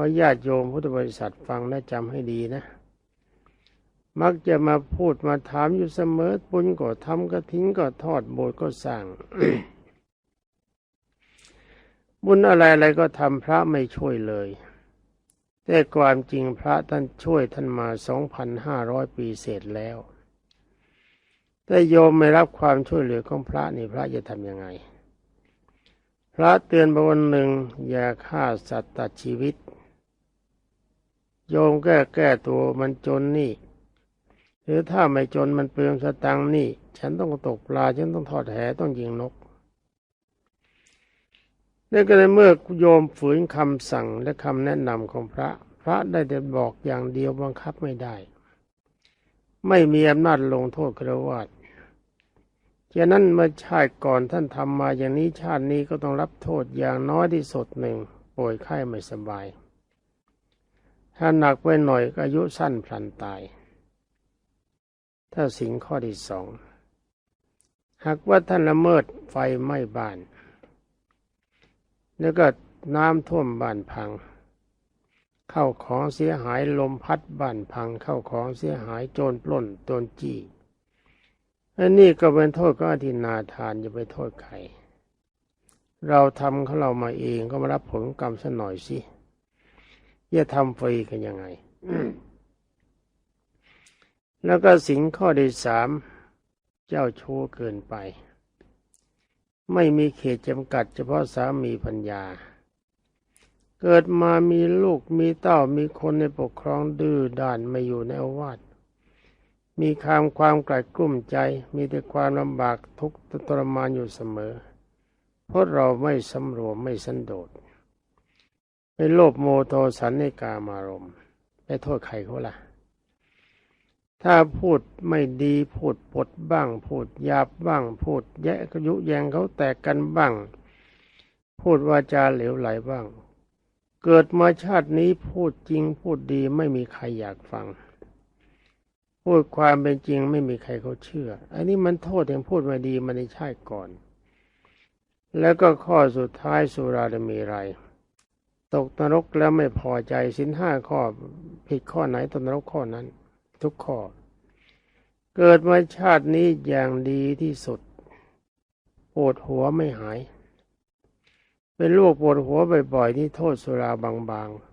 อญาติโยมพุทธบริษัทฟังและจำให้ดีนะ มักจะมาพูดมาถามอยู่เสมอบุญก็ทำกระทิ้งก็ทอดโบสถ์ก็สร้าง บุญอะไรอะไรก็ทำพระไม่ช่วยเลย แต่ความจริงพระท่านช่วยท่านมาสองพันห้าร้อยปีเสร็จแล้ว แต่โยมไม่รับความช่วยเหลือของพระนี่พระจะทำยังไงพระเตือนบวันหนึ่งอย่าฆ่าสัตว์ตัดชีวิต โยมแก้แก้ตัวมันจนนี่ หรือถ้าไม่จนมันเปลืองสตังนี่ ฉันต้องตกปลา ฉันต้องทอดแหต้องยิงนกนี่ก็เลยเมื่อโยมฝืนคำสั่งและคำแนะนำของพระ พระได้แต่บอกอย่างเดียวบังคับไม่ได้ ไม่มีอำนาจลงโทษกระวาดฉะนั้นเมื่อชาติก่อนท่านทำมาอย่างนี้ชาตินี้ก็ต้องรับโทษอย่างน้อยที่สุดหนึ่งป่วยไข้ไม่สบาย ถ้าหนักไปหน่อยก็อายุสั้นพลันตาย ถ้าสิ่งข้อที่สองหากว่าท่านละเมิดไฟไหม้บ้าน แล้วก็น้ำท่วมบ้านพัง เข้าของเสียหายลมพัดบ้านพัง เข้าของเสียหายโจรปล้นโจรจี้อันนี้ก็เป็นโทษก็อธินาทานจะไปโทษใคร เราทำเขาเรามาเองก็มารับผลกรรมสัหน่อยสิ จะทำฟรีกันยังไงแล้วก็สิ่งข้อที่สามเจ้าชู้เกินไป ไม่มีเขตจำกัดเฉพาะสามีพัญญา เกิดมามีลูกมีเต้ามีคนในปกครองดื้อด้านไม่อยู่ในอาวาสมีความความกลกลุ้มใจ มีแต่ความลำบากทุกข์ทรมานอยู่เสมอ เพราะเราไม่สำรวมไม่สันโดษ ไปโลภโมโทสันในกามารมไปโทษใครเขาล่ะ ถ้าพูดไม่ดีพูดปดบ้าง พูดหยาบบ้าง พูดแยะยุแยงเขาแตกกันบ้าง พูดวาจาเหลวไหลบ้าง เกิดมาชาตินี้พูดจริงพูดดีไม่มีใครอยากฟัง พูดความเป็นจริงไม่มีใครเขาเชื่อ อันนี้มันโทษถึงพูดม่ดีมาในชาติก่อน แล้วก็ข้อสุดท้ายสุราดมีไร ตกนรกแล้วไม่พอใจสินห้าข้อผิดข้อไหนตกนรกข้อนั้น ทุกข้อ เกิดมาชาตินี้อย่างดีที่สุดปวดหัวไม่หาย เป็นโรคปวดหัวบ่อยๆนี่โทษสุราบางๆ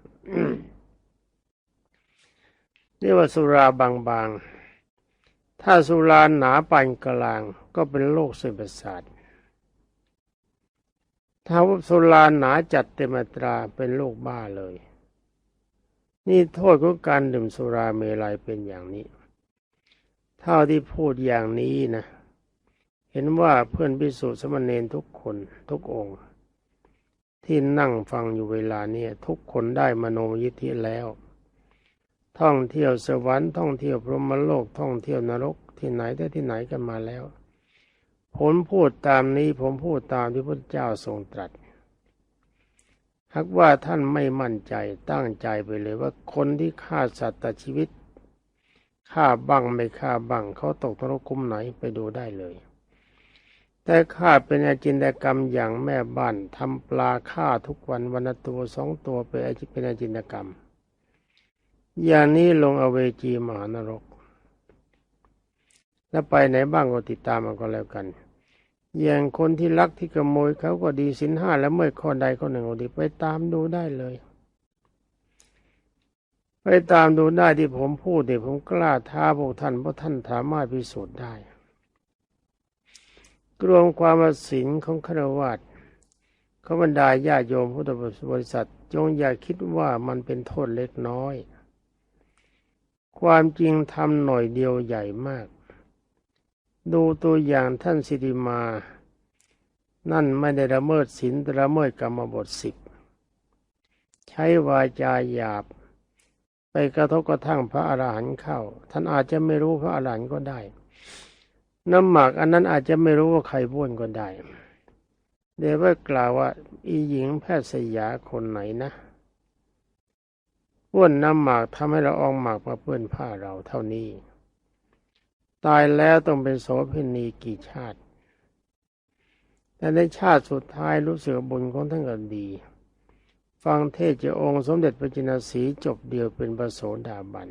เรียกว่าสุราบางๆถ้าสุราหนาปานกลางก็เป็นโรคเส้นประสาท ถ้าสุราหนาจัดเต็มตราเป็นโรคบ้าเลย นี่โทษของการดื่มสุราเมลัยเป็นอย่างนี้ เท่าที่พูดอย่างนี้นะ เห็นว่าเพื่อนพิสุสมณเณรทุกคนทุกองค์ ที่นั่งฟังอยู่เวลานี้ทุกคนได้มโนยิทธิแล้ว ท่องเที่ยวสวรรค์ท่องเที่ยวพรหมโลกท่องเที่ยวนรกที่ไหนแต่ที่ไหนกันมาแล้ว ผมพูดตามนี้ผมพูดตามที่พระเจ้าทรงตรัสหากว่าท่านไม่มั่นใจตั้งใจไปเลยว่าคนที่ฆ่าสัตว์ตัดชีวิตฆ่าบังไม่ฆ่าบังเขาตกนรกคุ้มไหนไปดูได้เลย แต่ฆ่าเป็นอาจินตกรรมอย่างแม่บ้านทำปลาฆ่าทุกวันวันตัวสองตัวไปไอจิเป็นอาจินตกรรม อย่างนี้ลงอเวจีมหานรก แล้วไปไหนบ้างก็ติดตามมาก็แล้วกัน อย่างคนที่ลักที่ขโมยเขาก็ดีสินห้าแล้วเมื่อข้อใดข้อหนึ่งก็ดีไปตามดูได้เลย ไปตามดูได้ที่ผมพูดเนี่ยผมกล้าท้าพวกท่านเพราะท่านสามารถพิสูจน์ได้รวมความสินของครวัตเขาบรรดาญาโยมพุทธบริษัทจงอย่าคิดว่ามันเป็นโทษเล็กน้อย ความจริงทำหน่อยเดียวใหญ่มาก ดูตัวอย่างท่านสิริมา นั่นไม่ได้ละเมิดศีลละเมิดกรรมบทสิบใช้วาจาหยาบ ไปกระทบกระทั่งพระอรหันต์เข้า ท่านอาจจะไม่รู้พระอรหันต์ก็ได้ น้ำหมักอันนั้นอาจจะไม่รู้ว่าใครบ้วนก็ได้ เดวว่ากล่าวว่า อีหญิงแพทย์สยาคนไหนนะบ้วนน้ำหมากทำให้เราอองหมากมาเปื้อนผ้าเราเท่านี้ ตายแล้วต้องเป็นโสเภณีกี่ชาติ แต่ในชาติสุดท้ายรู้สึกบุญของท่านก็ดี ฟังเทศจาองค์สมเด็จพระจินสีจบเดียวเป็นพระโสดาบัน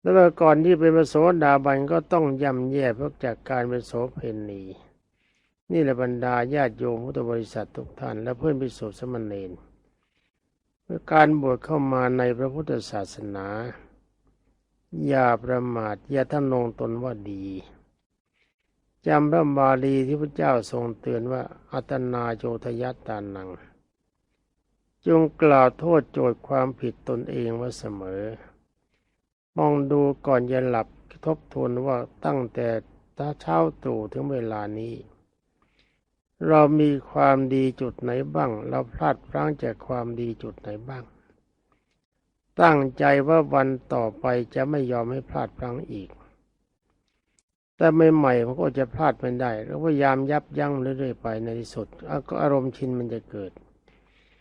แล้วก็ก่อนที่เป็นพระโสดาบันก็ต้องย่ำแย่เพราะจากการเป็นโสเพณีนี่แหละบรรดาญาติโยมพุทธบริษัททุกท่าน และเพื่อนพิสุทธิสมณเณรเมื่อการบวชเข้ามาในพระพุทธศาสนา อย่าประมาทอย่าทำนงตนว่าดีจำพระบาลีที่พระเจ้าทรงเตือนว่า อัตนาโจทยัตตานัง จงกล่าวโทษโจทย์ความผิดตนเองว่าเสมอ มองดูก่อนจะหลับทบทวนว่าตั้งแต่ตาเช้าตรู่ถึงเวลานี้ เรามีความดีจุดไหนบ้าง เราพลาดพลั้งจากความดีจุดไหนบ้าง ตั้งใจว่าวันต่อไปจะไม่ยอมให้พลาดพลั้งอีก แต่ใหม่ๆมันก็จะพลาดไม่ได้ แล้วพยายามยับยั้งเรื่อยๆไปในที่สุดอารมณ์ชินมันจะเกิด